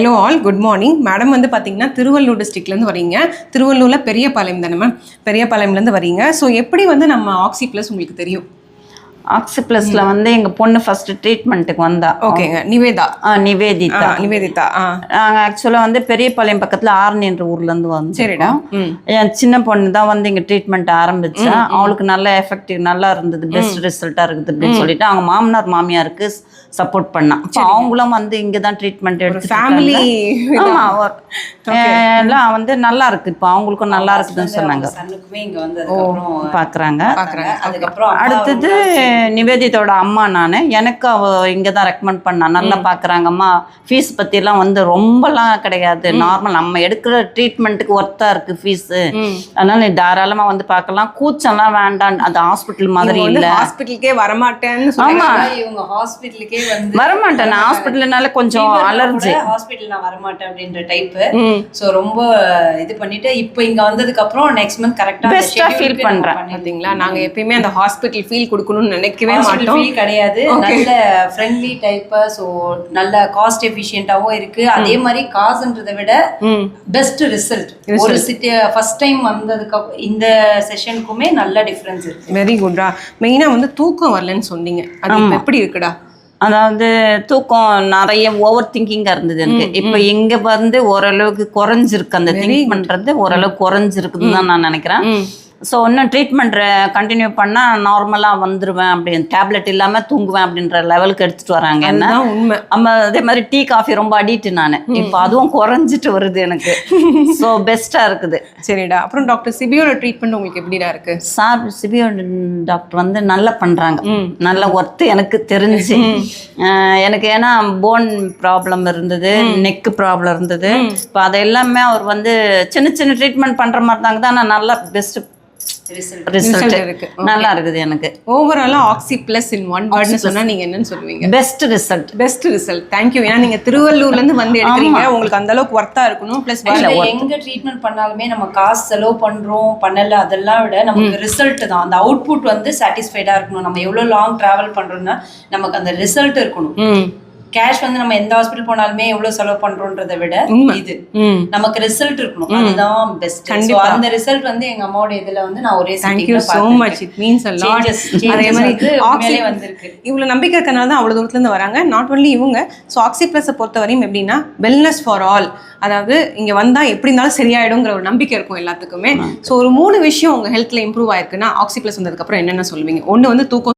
Hello all good morning madam வந்து பார்த்தீங்கன்னா திருவள்ளூர் டிஸ்ட்ரிக்ட்லேருந்து வரீங்க திருவள்ளூரில் பெரியபாளையம் தானே மேம் பெரியபாளையம்லேருந்து வரீங்க ஸோ எப்படி வந்து நம்ம ஆக்சி ப்ளஸ் உங்களுக்கு தெரியும்? ஆக்சிப்ளஸ்ல வந்து எங்க பொண்ணு ஃபர்ஸ்ட் ட்ரீட்மெண்ட்டுக்கு வந்தா. ஓகேங்க. நிவேதா. ஆ, நிவேதிதா. நிவேதிதா. ஆ. நாங்க ஆக்சுவலா வந்து பெரியபாளையம் பக்கத்துல ஆரணின்ற ஊர்ல இருந்து வந்து சரிடா. என் சின்ன பொண்ணு தான் வந்து இங்க ட்ரீட்மெண்ட் ஆரம்பிச்சா. அவளுக்கு நல்ல எஃபெக்டிவ் நல்லா இருந்தது. பெஸ்ட் ரிசல்ட்டா இருக்குது அப்படின்னு சொல்லிட்டு அவங்க மாமனார் மாமியாருக்கு சப்போர்ட் பண்ணா. அவங்களும் வந்து இங்க தான் ட்ரீட்மெண்ட் எடுத்து ஃபேமிலி ஆமா எல்லாம் வந்து நல்லா இருக்கு. இப்போ அவங்களுக்கும் நல்லா இருக்குதுன்னு சொன்னாங்க. சன்னுக்குமே இங்க வந்து அதுக்கப்புறம் பாக்குறாங்க. பார்க்குறாங்க அதுக்கப்புறம் அடுத்தது நிவேதிதோட அம்மா நான். எனக்கு அவ இங்கே தான் ரெக்கமெண்ட் பண்ணா. நல்லா பார்க்குறாங்கம்மா ஃபீஸ் பற்றிலாம் வந்து ரொம்பலாம் கிடையாது. நார்மல் நம்ம எடுக்கிற ட்ரீட்மெண்ட்டுக்கு ஒர்த்தாக இருக்குது ஃபீஸு அதனால நீ தாராளமாக வந்து பார்க்கலாம் கூச்சம்லாம் வேண்டாம். அது ஹாஸ்பிட்டல் மாதிரி இல்லை. ஹாஸ்பிட்டலுக்கே வரமாட்டேன்னு சொல்லி ஆமா. இவங்க ஹாஸ்பிட்டலுக்கே வந்து வரமாட்டேன். நான் ஹாஸ்பிட்டல்னால கொஞ்சம் அலர்ஜி ஹாஸ்பிட்டல் நான் வரமாட்டேன் அப்படின்ற டைப் ம். சோ ரொம்ப இது பண்ணிட்டு இப்போ இங்க வந்ததுக்கு அப்புறம் நெக்ஸ்ட் மந்த் கரெக்டா Best ஆ feel பண்றேன். பார்த்தீங்களா நாங்கள் எப்பயுமே அந்த ஹாஸ்பிட்டல் ஃபீல் கொடுக்கணும்னு நினைக்கவே மாட்டோம். கிடையாது. நல்ல ஃப்ரெண்ட்லி டைப் ஸோ நல்ல காஸ்ட் எஃபிஷியன்ட்டாகவும் இருக்கு. அதே மாதிரி காசுன்றதை விட ம். பெஸ்ட் ரிசல்ட் ஒரு சிட்டி ஃபர்ஸ்ட் டைம் வந்ததுக்கு இந்த செஷனுக்குமே நல்ல டிஃபரன்ஸ் இருக்கு. வெரி குட்ரா மெயினாக வந்து தூக்கம் வரலன்னு சொன்னீங்க. அது இப்ப எப்படி இருக்குடா? அதாவது தூக்கம் நிறைய ஓவர் திங்கிங்காக இருந்தது எனக்கு. இப்போ இங்கே வந்து ஓரளவுக்கு குறைஞ்சிருக்கு. அந்த திங்க் பண்ணுறது ஓரளவுக்கு குறைஞ்சிருக்குன்னு தான் நான் நினைக்கிறேன். ம். ஸோ இன்னும் ட்ரீட்மெண்ட் கண்டினியூ பண்ணால் நார்மலாக வந்துடுவேன் அப்படின்னு. டேப்லெட் இல்லாமல் தூங்குவேன் அப்படின்ற லெவலுக்கு எடுத்துகிட்டு வராங்க. என்ன? உண்மை. நம்ம அதே மாதிரி டீ காஃபி ரொம்ப அடிக்ட்டு நான். இப்போ அதுவும் குறைஞ்சிட்டு வருது எனக்கு. ஸோ பெஸ்ட்டாக இருக்குது. சரிடா. அப்புறம் டாக்டர் சிபியோட ட்ரீட்மெண்ட் உங்களுக்கு எப்படிடா இருக்கு? சார் சிபிஓ டாக்டர் வந்து நல்லா பண்ணுறாங்க நல்ல ஒர்த்து எனக்கு தெரிஞ்சு. எனக்கு ஏன்னா போன் ப்ராப்ளம் இருந்தது நெக் ப்ராப்ளம் இருந்தது. இப்போ அதை எல்லாமே அவர் வந்து சின்ன சின்ன ட்ரீட்மெண்ட் பண்ணுற மாதிரி தாங்க. தான் நான் நல்லா பெஸ்ட் ரிசல்ட் ரிசல்ட் இருக்கு. நல்லா இருக்குது எனக்கு. ஓவராலாக ஆக்சி ப்ளஸ் இன் ஒன் வேர்ட்னு சொன்னா நீங்க என்னன்னு சொல்லுவீங்க? Best result best result thank you ஏன்னா நீங்க திருவள்ளூர்ல இருந்து வந்து எடுக்கிறீங்க. உங்களுக்கு அந்த அளவுக்கு ஒர்த்தா இருக்கணும் ப்ளஸ் எங்க ட்ரீட்மெண்ட் பண்ணாலுமே நம்ம காசு செலவு பண்றோம் பண்ணல அதெல்லாம் விட நமக்கு ரிசல்ட் தான். அந்த அவுட்புட் வந்து சாட்டிஸ்ஃபைடா இருக்கணும். நம்ம எவ்வளவு லாங் டிராவல் பண்றோம்னா நமக்கு அந்த ரிசல்ட் இருக்கணும். கேஷ் வந்து நம்ம எந்த ஹாஸ்பிட்டல் போனாலுமே எவ்வளவு செலவு பண்றோன்றதை விட. இது. நமக்கு ரிசல்ட் இருக்கணும். அதுதான் பெஸ்ட். அந்த ரிசல்ட் வந்து எங்க அம்மாவோட இதுல வந்து நான் ஒரே thank you so much it means a lot அதே மாதிரி வந்து ஆக்சி வந்திருக்கு. இவ்வளோ நம்பிக்கை இருக்கனால தான் அவ்வளோ தூரத்துலேருந்து வராங்க. நாட் ஒன்லி இவங்க ஸோ ஆக்சி ப்ளஸை பொறுத்தவரையும் எப்படின்னா வெல்னஸ் ஃபார் ஆல் அதாவது இங்கே வந்தால் எப்படி இருந்தாலும் சரியாயிடுங்கிற ஒரு நம்பிக்கை இருக்கும் எல்லாத்துக்குமே. ஸோ ஒரு மூணு விஷயம் உங்கள் ஹெல்த்தில் இம்ப்ரூவ் ஆயிருக்குன்னா ஆக்சி ப்ளஸ் வந்ததுக்கப்புறம் என்னென்ன சொல்லுவீங்க? ஒன்று வந்து தூக்கம்